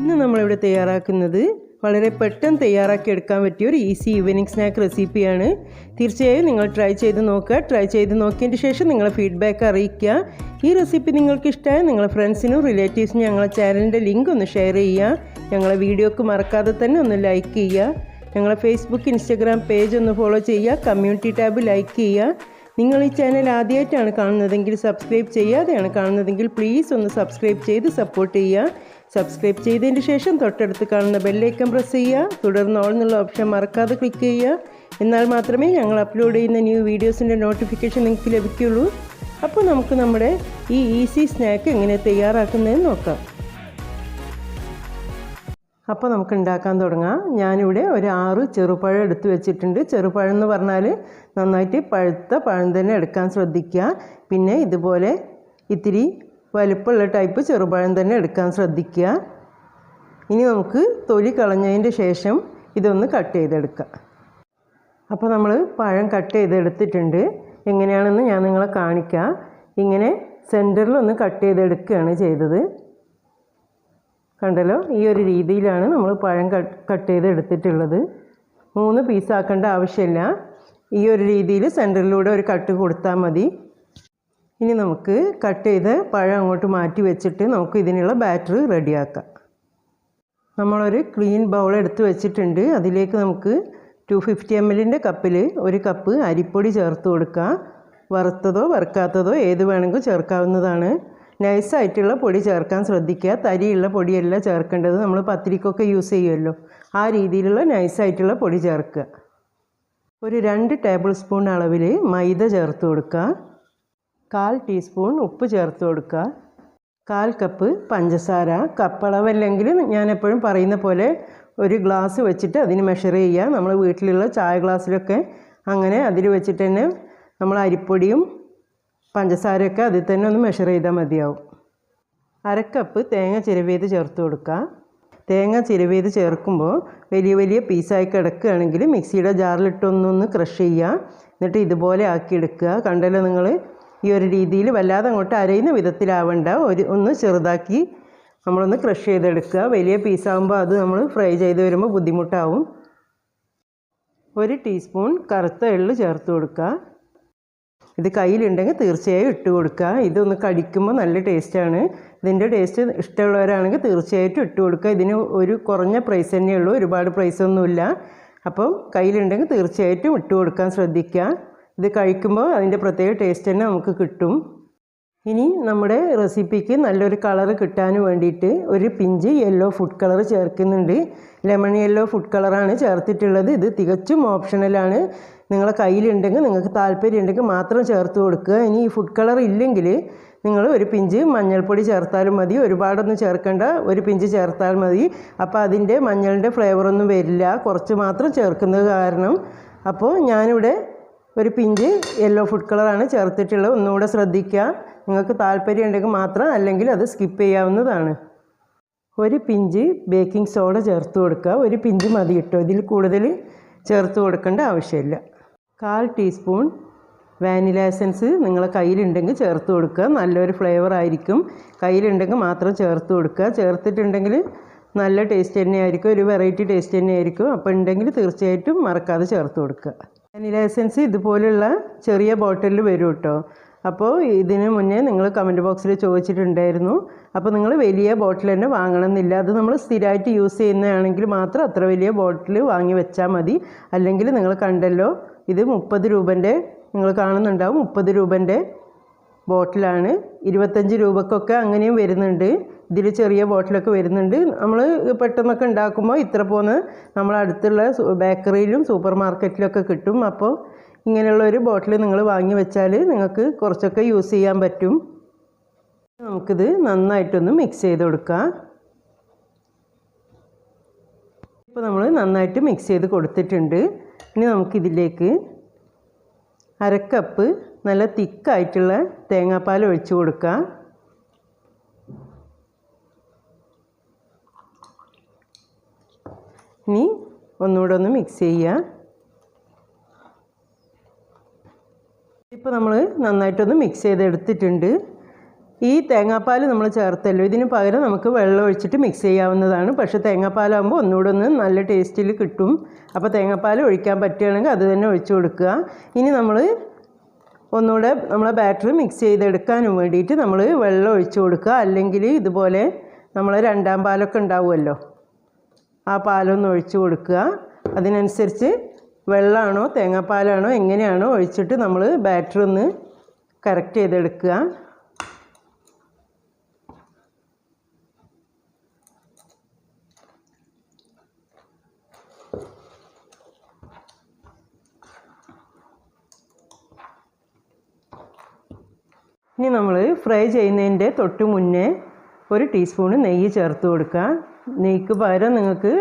ഇന്ന് നമ്മളിവിടെ തയ്യാറാക്കുന്നത് വളരെ പെട്ടെന്ന് തയ്യാറാക്കി എടുക്കാൻ പറ്റിയ ഒരു ഈസി ഈവനിങ് സ്നാക്ക് റെസിപ്പിയാണ് തീർച്ചയായും നിങ്ങൾ ട്രൈ ചെയ്ത് നോക്കുക. ട്രൈ ചെയ്ത് നോക്കിയതിന് ശേഷം നിങ്ങളെ ഫീഡ്ബാക്ക് അറിയിക്കുക. ഈ റെസിപ്പി നിങ്ങൾക്ക് ഇഷ്ടമായ നിങ്ങളെ ഫ്രണ്ട്സിനും റിലേറ്റീവ്സിനും ഞങ്ങളെ ചാനലിന്റെ ലിങ്ക് ഒന്ന് ഷെയർ ചെയ്യുക. ഞങ്ങളെ വീഡിയോക്ക് മറക്കാതെ തന്നെ ഒന്ന് ലൈക്ക് ചെയ്യുക. ഞങ്ങളെ ഫേസ്ബുക്ക് ഇൻസ്റ്റഗ്രാം പേജ് ഒന്ന് ഫോളോ ചെയ്യുക. കമ്മ്യൂണിറ്റി ടാബ് ലൈക്ക് ചെയ്യുക. നിങ്ങൾ ഈ ചാനൽ ആദ്യമായിട്ടാണ് കാണുന്നതെങ്കിൽ സബ്സ്ക്രൈബ് ചെയ്യാതെയാണ് കാണുന്നതെങ്കിൽ പ്ലീസ് ഒന്ന് സബ്സ്ക്രൈബ് ചെയ്ത് സപ്പോർട്ട് ചെയ്യുക. സബ്സ്ക്രൈബ് ചെയ്തതിന് ശേഷം തൊട്ടടുത്ത് കാണുന്ന ബെല്ലൈക്കൺ പ്രസ് ചെയ്യുക. തുടർന്ന് ഓൾ എന്നുള്ള ഓപ്ഷൻ മറക്കാതെ ക്ലിക്ക് ചെയ്യുക. എന്നാൽ മാത്രമേ ഞങ്ങൾ അപ്ലോഡ് ചെയ്യുന്ന ന്യൂ വീഡിയോസിന്റെ നോട്ടിഫിക്കേഷൻ നിങ്ങൾക്ക് ലഭിക്കുള്ളൂ. അപ്പോൾ നമുക്ക് നമ്മുടെ ഈ ഈസി സ്നാക്ക് എങ്ങനെ തയ്യാറാക്കുന്നതെന്ന് നോക്കാം. അപ്പോൾ നമുക്ക് ഉണ്ടാക്കാൻ തുടങ്ങാം. ഞാനിവിടെ ഒരു ആറ് ചെറുപഴം എടുത്തു വെച്ചിട്ടുണ്ട്. ചെറുപഴം എന്ന് പറഞ്ഞാൽ നന്നായിട്ട് പഴുത്ത പഴം തന്നെ എടുക്കാൻ ശ്രദ്ധിക്കുക. പിന്നെ ഇതുപോലെ ഇത്തിരി വലുപ്പമുള്ള ടൈപ്പ് ചെറുപഴം തന്നെ എടുക്കാൻ ശ്രദ്ധിക്കുക. ഇനി നമുക്ക് തൊലി കളഞ്ഞതിന്റെ ശേഷം ഇതൊന്ന് കട്ട് ചെയ്തെടുക്കാം. അപ്പോൾ നമ്മൾ പഴം കട്ട് ചെയ്തെടുത്തിട്ടുണ്ട്. എങ്ങനെയാണെന്ന് ഞാൻ നിങ്ങളെ കാണിക്കാം. ഇങ്ങനെ സെന്ററിലൊന്ന് കട്ട് ചെയ്തെടുക്കുകയാണ് ചെയ്തത്. കണ്ടല്ലോ? ഈ ഒരു രീതിയിലാണ് നമ്മൾ പഴം കട്ട് ചെയ്ത് എടുത്തിട്ടുള്ളത്. മൂന്ന് പീസാക്കേണ്ട ആവശ്യമില്ല. ഈ ഒരു രീതിയിൽ സെന്ററിലൂടെ ഒരു കട്ട് കൊടുത്താൽ മതി. ഇനി നമുക്ക് കട്ട് ചെയ്ത് പഴം അങ്ങോട്ട് മാറ്റി വെച്ചിട്ട് നമുക്ക് ഇതിനുള്ള ബാറ്റർ റെഡിയാക്കാം. നമ്മളൊരു ക്ലീൻ ബൗൾ എടുത്ത് വെച്ചിട്ടുണ്ട്. അതിലേക്ക് നമുക്ക് ടു ഫിഫ്റ്റി എം എല്ലിന്റെ കപ്പിൽ ഒരു കപ്പ് അരിപ്പൊടി ചേർത്ത് കൊടുക്കുക വറുത്തതോ വറുക്കാത്തതോ ഏത് വേണമെങ്കിലും ചേർക്കാവുന്നതാണ്. നൈസായിട്ടുള്ള പൊടി ചേർക്കാൻ ശ്രദ്ധിക്കുക. തരിയുള്ള പൊടിയല്ല ചേർക്കേണ്ടത്. നമ്മൾ പത്തിരിക്കൊക്കെ യൂസ് ചെയ്യുമല്ലോ. ആ രീതിയിലുള്ള നൈസായിട്ടുള്ള പൊടി ചേർക്കുക. ഒരു രണ്ട് ടേബിൾ സ്പൂൺ അളവിൽ മൈദ ചേർത്ത് കൊടുക്കുക. കാൽ ടീസ്പൂൺ ഉപ്പ് ചേർത്ത് കൊടുക്കുക. കാൽ കപ്പ് പഞ്ചസാര. കപ്പളവല്ലെങ്കിൽ ഞാൻ എപ്പോഴും പറയുന്ന പോലെ ഒരു ഗ്ലാസ് വെച്ചിട്ട് അതിന് മെഷർ ചെയ്യുക. നമ്മൾ വീട്ടിലുള്ള ചായ ഗ്ലാസ്സിലൊക്കെ അങ്ങനെ അതിൽ വെച്ചിട്ട് തന്നെ നമ്മൾ അരിപ്പൊടിയും പഞ്ചസാരയൊക്കെ അതിൽ തന്നെ ഒന്ന് മെഷർ ചെയ്താൽ മതിയാവും. അരക്കപ്പ് തേങ്ങ ചിരവേത് ചേർത്ത് കൊടുക്കുക. തേങ്ങ ചിരവേത് ചേർക്കുമ്പോൾ വലിയ വലിയ പീസായി കിടക്കുകയാണെങ്കിൽ മിക്സിയുടെ ജാറിലിട്ടൊന്നൊന്ന് ക്രഷ് ചെയ്യുക. എന്നിട്ട് ഇതുപോലെ ആക്കിയെടുക്കുക കണ്ടല്ലോ നിങ്ങൾ ഈ ഒരു രീതിയിൽ വല്ലാതെ അങ്ങോട്ട് അരയുന്ന വിധത്തിലാവണ്ട. ഒരു ഒന്ന് ചെറുതാക്കി നമ്മളൊന്ന് ക്രഷ് ചെയ്തെടുക്കുക. വലിയ പീസാകുമ്പോൾ അത് നമ്മൾ ഫ്രൈ ചെയ്ത് വരുമ്പോൾ ബുദ്ധിമുട്ടാവും. ഒരു ടീസ്പൂൺ കറുത്ത എള്ള് ചേർത്ത് കൊടുക്കുക. ഇത് കയ്യിലുണ്ടെങ്കിൽ തീർച്ചയായും ഇട്ട് കൊടുക്കുക. ഇതൊന്ന് കടിക്കുമ്പോൾ നല്ല ടേസ്റ്റാണ് ഇതിന്റെ ടേസ്റ്റ് ഇഷ്ടമുള്ളവരാണെങ്കിൽ തീർച്ചയായിട്ടും ഇട്ട് കൊടുക്കുക. ഇതിന് ഒരു കുറഞ്ഞ പ്രൈസ് തന്നെ ഉള്ളൂ. ഒരുപാട് പ്രൈസ് ഒന്നുമില്ല അപ്പം കയ്യിലുണ്ടെങ്കിൽ തീർച്ചയായിട്ടും ഇട്ട് കൊടുക്കാൻ ശ്രദ്ധിക്കുക. ഇത് കഴിക്കുമ്പോൾ അതിന്റെ പ്രത്യേക ടേസ്റ്റ് തന്നെ നമുക്ക് കിട്ടും. ഇനി നമ്മുടെ റെസിപ്പിക്ക് നല്ലൊരു കളർ കിട്ടാൻ വേണ്ടിയിട്ട് ഒരു പിഞ്ച് യെല്ലോ ഫുഡ് കളർ ചേർക്കുന്നുണ്ട്. ലെമൺ യെല്ലോ ഫുഡ് കളറാണ് ചേർത്തിട്ടുള്ളത്. ഇത് തികച്ചും ഓപ്ഷണലാണ് നിങ്ങളെ കയ്യിലുണ്ടെങ്കിൽ നിങ്ങൾക്ക് താല്പര്യം ഉണ്ടെങ്കിൽ മാത്രം ചേർത്ത് കൊടുക്കുക. ഇനി ഈ ഫുഡ് കളർ ഇല്ലെങ്കിൽ നിങ്ങൾ ഒരു പിഞ്ച് മഞ്ഞൾപ്പൊടി ചേർത്താലും മതി. ഒരുപാടൊന്നും ചേർക്കേണ്ട. ഒരു പിഞ്ച് ചേർത്താൽ മതി. അപ്പോൾ അതിന്റെ മഞ്ഞളിന്റെ ഫ്ലേവറൊന്നും വരില്ല. കുറച്ച് മാത്രം ചേർക്കുന്നത് കാരണം അപ്പോൾ ഞാനിവിടെ ഒരു പിഞ്ച് യെല്ലോ ഫുഡ് കളറാണ് ചേർത്തിട്ടുള്ളത്. ഒന്നുകൂടെ ശ്രദ്ധിക്കുക. നിങ്ങൾക്ക് താല്പര്യം ഉണ്ടെങ്കിൽ മാത്രം അല്ലെങ്കിൽ അത് സ്കിപ്പ് ചെയ്യാവുന്നതാണ്. ഒരു പിഞ്ച് ബേക്കിംഗ് സോഡ ചേർത്ത് കൊടുക്കുക. ഒരു പിഞ്ച് മതി കിട്ടും. ഇതിൽ കൂടുതൽ ചേർത്ത് കൊടുക്കേണ്ട ആവശ്യമില്ല. കാൽ ടീസ്പൂൺ വാനില എസൻസ് നിങ്ങളെ കയ്യിലുണ്ടെങ്കിൽ ചേർത്ത് കൊടുക്കുക. നല്ലൊരു ഫ്ലേവർ ആയിരിക്കും. കയ്യിലുണ്ടെങ്കിൽ മാത്രം ചേർത്ത് കൊടുക്കുക. ചേർത്തിട്ടുണ്ടെങ്കിൽ നല്ല ടേസ്റ്റ് തന്നെയായിരിക്കും ഒരു വെറൈറ്റി ടേസ്റ്റ് തന്നെയായിരിക്കും അപ്പോൾ ഉണ്ടെങ്കിൽ തീർച്ചയായിട്ടും മറക്കാതെ ചേർത്ത് കൊടുക്കുക. വാനില എസൻസ് ഇതുപോലുള്ള ചെറിയ ബോട്ടിലിൽ വരും കേട്ടോ. അപ്പോൾ ഇതിന് മുന്നേ നിങ്ങൾ കമന്റ് ബോക്സിൽ ചോദിച്ചിട്ടുണ്ടായിരുന്നു. അപ്പോൾ നിങ്ങൾ വലിയ ബോട്ടിൽ തന്നെ വാങ്ങണമെന്നില്ല. അത് നമ്മൾ സ്ഥിരമായിട്ട് യൂസ് ചെയ്യുന്നതാണെങ്കിൽ മാത്രം അത്ര വലിയ ബോട്ടിൽ വാങ്ങി വെച്ചാൽ മതി. അല്ലെങ്കിൽ നിങ്ങൾ കണ്ടല്ലോ ഇത് മുപ്പത് രൂപന്റെ നിങ്ങൾ കാണുന്നുണ്ടാവും മുപ്പത് രൂപന്റെ ബോട്ടിലാണ് ഇരുപത്തഞ്ച് രൂപക്കൊക്കെ അങ്ങനെയും വരുന്നുണ്ട്. ഇതിൽ ചെറിയ ബോട്ടിലൊക്കെ വരുന്നുണ്ട്. നമ്മൾ പെട്ടെന്നൊക്കെ ഉണ്ടാക്കുമ്പോൾ ഇത്ര പോന്ന് നമ്മൾ അടുത്തുള്ള ബേക്കറിയിലും സൂപ്പർ മാർക്കറ്റിലൊക്കെ കിട്ടും. അപ്പോൾ ഇങ്ങനെയുള്ള ഒരു ബോട്ടിൽ നിങ്ങൾ വാങ്ങി വെച്ചാൽ നിങ്ങൾക്ക് കുറച്ചൊക്കെ യൂസ് ചെയ്യാൻ പറ്റും. നമുക്കിത് നന്നായിട്ടൊന്ന് മിക്സ് ചെയ്ത് കൊടുക്കാം. ഇപ്പോൾ നമ്മൾ നന്നായിട്ട് മിക്സ് ചെയ്ത് കൊടുത്തിട്ടുണ്ട്. ഇനി നമുക്കിതിലേക്ക് അരക്കപ്പ് നല്ല തിക്കായിട്ടുള്ള തേങ്ങാപ്പാൽ ഒഴിച്ച് കൊടുക്കാം. ഇനി ഒന്നുകൂടെ ഒന്ന് മിക്സ് ചെയ്യുക. ഇപ്പോൾ നമ്മൾ നന്നായിട്ടൊന്ന് മിക്സ് ചെയ്തെടുത്തിട്ടുണ്ട്. ഈ തേങ്ങാപ്പാൽ നമ്മൾ ചേർത്തല്ലോ. ഇതിന് പകരം നമുക്ക് വെള്ളം ഒഴിച്ചിട്ട് മിക്സ് ചെയ്യാവുന്നതാണ്. പക്ഷേ തേങ്ങാപ്പാലാകുമ്പോൾ ഒന്നുകൂടെ ഒന്ന് നല്ല ടേസ്റ്റിൽ കിട്ടും. അപ്പോൾ തേങ്ങാപ്പാൽ ഒഴിക്കാൻ പറ്റുകയാണെങ്കിൽ അത് തന്നെ ഒഴിച്ചു കൊടുക്കുക. ഇനി നമ്മൾ ഒന്നുകൂടെ നമ്മളെ ബാറ്ററി മിക്സ് ചെയ്തെടുക്കാനും വേണ്ടിയിട്ട് നമ്മൾ വെള്ളം ഒഴിച്ചു കൊടുക്കുക. അല്ലെങ്കിൽ ഇതുപോലെ നമ്മൾ രണ്ടാം പാലൊക്കെ ഉണ്ടാവുമല്ലോ. ആ പാലൊന്ന് ഒഴിച്ചു കൊടുക്കുക. അതിനനുസരിച്ച് വെള്ളമാണോ തേങ്ങാപ്പാലാണോ എങ്ങനെയാണോ ഒഴിച്ചിട്ട് നമ്മൾ ബാറ്ററി ഒന്ന് കറക്റ്റ് ചെയ്തെടുക്കുക. ഇനി നമ്മൾ ഫ്രൈ ചെയ്യുന്നതിന്റെ തൊട്ട് മുന്നേ ഒരു ടീസ്പൂണ് നെയ്യ് ചേർത്ത് കൊടുക്കുക. നെയ്ക്ക് പകരം നിങ്ങൾക്ക്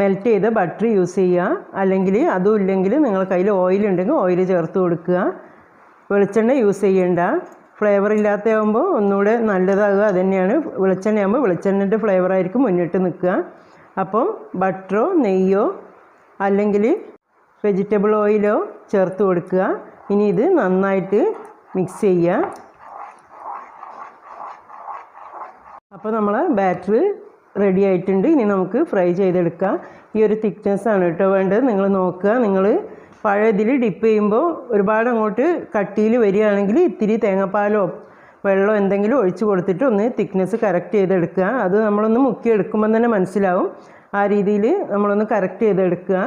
മെൽറ്റ് ചെയ്ത ബട്ടർ യൂസ് ചെയ്യുക. അല്ലെങ്കിൽ അതും ഇല്ലെങ്കിൽ നിങ്ങൾ കയ്യിൽ ഓയിൽ ഉണ്ടെങ്കിൽ ഓയിൽ ചേർത്ത് കൊടുക്കുക. വെളിച്ചെണ്ണ യൂസ് ചെയ്യേണ്ട. ഫ്ലേവർ ഇല്ലാത്തതാകുമ്പോൾ ഒന്നുകൂടെ നല്ലതാകുക. അതുതന്നെയാണ് വെളിച്ചെണ്ണയാകുമ്പോൾ വെളിച്ചെണ്ണന്റെ ഫ്ലേവറായിരിക്കും മുന്നിട്ട് നിൽക്കുക. അപ്പം ബട്ടറോ നെയ്യോ അല്ലെങ്കിൽ വെജിറ്റബിൾ ഓയിലോ ചേർത്ത് കൊടുക്കുക. ഇനി ഇത് നന്നായിട്ട് മിക്സ് ചെയ്യുക. അപ്പോൾ നമ്മൾ ബാറ്റർ റെഡി ആയിട്ടുണ്ട്. ഇനി നമുക്ക് ഫ്രൈ ചെയ്തെടുക്കാം. ഈ ഒരു തിക്നെസ് ആണ് കേട്ടോ വേണ്ടത്. നിങ്ങൾ നോക്കുക. നിങ്ങൾ പഴയതിൽ ഡിപ്പ് ചെയ്യുമ്പോൾ ഒരുപാട് അങ്ങോട്ട് കട്ടിയിൽ വരികയാണെങ്കിൽ ഇത്തിരി തേങ്ങാപ്പാലോ വെള്ളമോ എന്തെങ്കിലും ഒഴിച്ച് കൊടുത്തിട്ട് ഒന്ന് തിക്നെസ് കറക്റ്റ് ചെയ്തെടുക്കുക. അത് നമ്മളൊന്ന് മുക്കി എടുക്കുമ്പോൾ തന്നെ മനസ്സിലാവും. ആ രീതിയിൽ നമ്മളൊന്ന് കറക്റ്റ് ചെയ്തെടുക്കുക.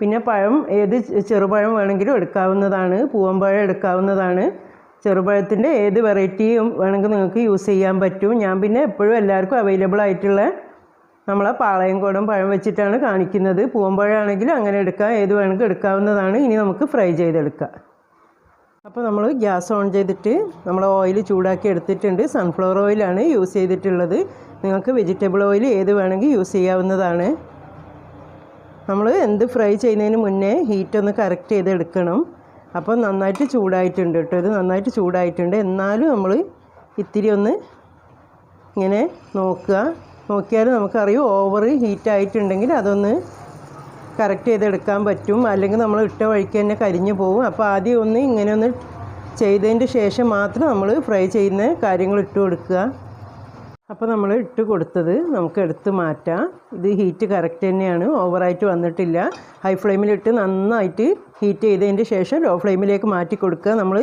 പിന്നെ പഴം ഏത് ചെറുപഴം വേണമെങ്കിലും എടുക്കാവുന്നതാണ്. പൂവമ്പഴം എടുക്കാവുന്നതാണ്. ചെറുപഴത്തിന്റെ ഏത് വെറൈറ്റിയും വേണമെങ്കിൽ നിങ്ങൾക്ക് യൂസ് ചെയ്യാൻ പറ്റും. ഞാൻ പിന്നെ എപ്പോഴും എല്ലാവർക്കും അവൈലബിൾ ആയിട്ടുള്ള നമ്മളെ പാളയംകോടൻ പഴം വെച്ചിട്ടാണ് കാണിക്കുന്നത്. പൂവമ്പഴമാണെങ്കിലും അങ്ങനെ എടുക്കാം. ഏത് വേണമെങ്കിൽ എടുക്കാവുന്നതാണ്. ഇനി നമുക്ക് ഫ്രൈ ചെയ്തെടുക്കാം. അപ്പോൾ നമ്മൾ ഗ്യാസ് ഓൺ ചെയ്തിട്ട് നമ്മൾ ഓയിൽ ചൂടാക്കി എടുത്തിട്ടുണ്ട്. സൺഫ്ലവർ ഓയിലാണ് യൂസ് ചെയ്തിട്ടുള്ളത്. നിങ്ങൾക്ക് വെജിറ്റബിൾ ഓയിൽ ഏത് വേണമെങ്കിൽ യൂസ് ചെയ്യാവുന്നതാണ്. നമ്മൾ എന്ത് ഫ്രൈ ചെയ്യുന്നതിന് മുന്നേ ഹീറ്റ് ഒന്ന് കറക്റ്റ് ചെയ്തെടുക്കണം. അപ്പോൾ നന്നായിട്ട് ചൂടായിട്ടുണ്ട് കേട്ടോ. ഇത് നന്നായിട്ട് ചൂടായിട്ടുണ്ട്. എന്നാലും നമ്മൾ ഇത്തിരി ഒന്ന് ഇങ്ങനെ നോക്കുക. നോക്കിയാൽ നമുക്കറിയും ഓവർ ഹീറ്റായിട്ടുണ്ടെങ്കിൽ അതൊന്ന് കറക്റ്റ് ചെയ്തെടുക്കാൻ പറ്റും. അല്ലെങ്കിൽ നമ്മൾ ഇട്ട വഴിക്ക് തന്നെ കരിഞ്ഞു പോകും അപ്പോൾ ആദ്യം ഒന്ന് ഇങ്ങനെ ഒന്ന് ചെയ്തതിന്റെ ശേഷം മാത്രം നമ്മൾ ഫ്രൈ ചെയ്യുന്ന കാര്യങ്ങൾ ഇട്ട് കൊടുക്കുക. അപ്പോൾ നമ്മൾ ഇട്ട് കൊടുത്തത് നമുക്ക് എടുത്ത് മാറ്റാം. ഇത് ഹീറ്റ് കറക്റ്റ് തന്നെയാണ്. ഓവറായിട്ട് വന്നിട്ടില്ല. ഹൈ ഫ്ലെയിമിലിട്ട് നന്നായിട്ട് ഹീറ്റ് ചെയ്തതിന്റെ ശേഷം ലോ ഫ്ലെയിമിലേക്ക് മാറ്റി കൊടുക്കുക. നമ്മൾ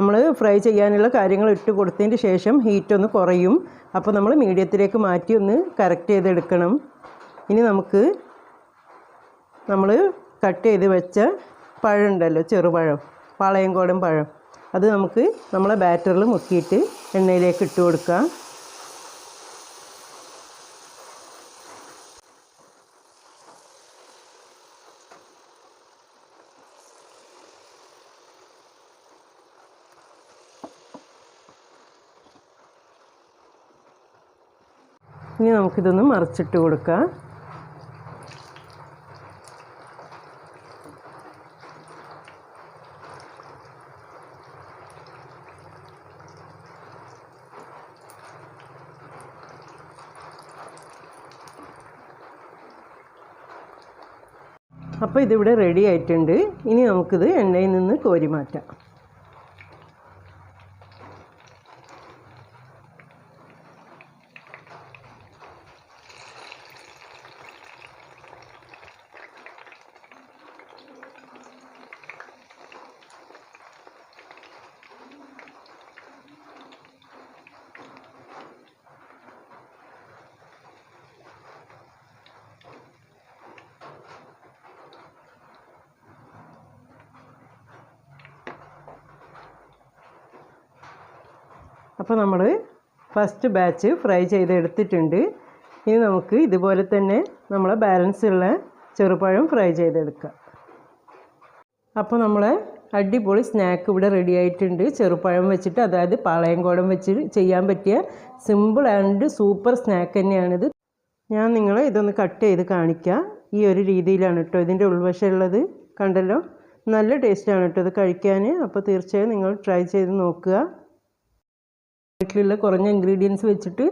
നമ്മൾ ഫ്രൈ ചെയ്യാനുള്ള കാര്യങ്ങൾ ഇട്ട് കൊടുത്തതിന് ശേഷം ഹീറ്റ് ഒന്ന് കുറയും. അപ്പോൾ നമ്മൾ മീഡിയത്തിലേക്ക് മാറ്റി ഒന്ന് കറക്റ്റ് ചെയ്തെടുക്കണം. ഇനി നമുക്ക് നമ്മൾ കട്ട് ചെയ്ത് വെച്ച പഴം ഉണ്ടല്ലോ ചെറുപഴം പാളയംകോടൻ പഴം. അത് നമുക്ക് നമ്മളെ ബാറ്ററിൽ മുക്കിയിട്ട് എണ്ണയിലേക്ക് ഇട്ട് കൊടുക്കാം. ഇനി നമുക്കിതൊന്ന് മറിച്ചിട്ട് കൊടുക്കാം. അപ്പോൾ ഇതിവിടെ റെഡി ആയിട്ടുണ്ട്. ഇനി നമുക്കിത് എണ്ണയിൽ നിന്ന് കോരി മാറ്റാം. അപ്പോൾ നമ്മൾ ഫസ്റ്റ് ബാച്ച് ഫ്രൈ ചെയ്തെടുത്തിട്ടുണ്ട്. ഇനി നമുക്ക് ഇതുപോലെ തന്നെ നമ്മളെ ബാലൻസ് ഉള്ള ചെറുപഴം ഫ്രൈ ചെയ്തെടുക്കാം. അപ്പോൾ നമ്മളെ അടിപൊളി സ്നാക്ക് ഇവിടെ റെഡി ആയിട്ടുണ്ട്. ചെറുപഴം വെച്ചിട്ട് അതായത് പാളയംകോടം വെച്ച് ചെയ്യാൻ പറ്റിയ സിമ്പിൾ ആൻഡ് സൂപ്പർ സ്നാക്ക് തന്നെയാണിത്. ഞാൻ നിങ്ങളെ ഇതൊന്ന് കട്ട് ചെയ്ത് കാണിക്കാം. ഈ ഒരു രീതിയിലാണ് കേട്ടോ ഇതിന്റെ ഉൾവശം ഉള്ളത്. കണ്ടല്ലോ? നല്ല ടേസ്റ്റാണ് കേട്ടോ ഇത് കഴിക്കാൻ അപ്പോൾ തീർച്ചയായും നിങ്ങൾ ട്രൈ ചെയ്ത് നോക്കുക. വീട്ടിലുള്ള കുറഞ്ഞ ഇൻഗ്രീഡിയൻസ് വെച്ചിട്ട്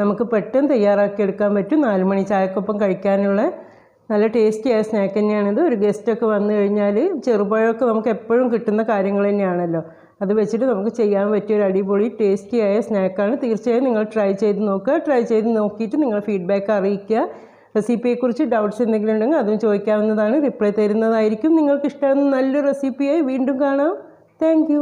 നമുക്ക് പെട്ടെന്ന് തയ്യാറാക്കി എടുക്കാൻ പറ്റും. നാല് മണി ചായക്കൊപ്പം കഴിക്കാനുള്ള നല്ല ടേസ്റ്റിയായ സ്നാക്ക് തന്നെയാണിത്. ഒരു ഗസ്റ്റൊക്കെ വന്നു കഴിഞ്ഞാൽ ചെറുപഴമൊക്കെ നമുക്ക് എപ്പോഴും കിട്ടുന്ന കാര്യങ്ങൾ തന്നെയാണല്ലോ. അത് വെച്ചിട്ട് നമുക്ക് ചെയ്യാൻ പറ്റിയ ഒരു അടിപൊളി ടേസ്റ്റിയായ സ്നാക്കാണ് തീർച്ചയായും നിങ്ങൾ ട്രൈ ചെയ്ത് നോക്കുക. ട്രൈ ചെയ്ത് നോക്കിയിട്ട് നിങ്ങൾ ഫീഡ്ബാക്ക് അറിയിക്കുക. റെസിപ്പിയെക്കുറിച്ച് ഡൗട്ട്സ് എന്തെങ്കിലും ഉണ്ടെങ്കിൽ അതും ചോദിക്കാവുന്നതാണ്. റിപ്ലൈ തരുന്നതായിരിക്കും. നിങ്ങൾക്ക് ഇഷ്ടമാകുന്ന നല്ലൊരു റെസിപ്പിയായി വീണ്ടും കാണാം. താങ്ക്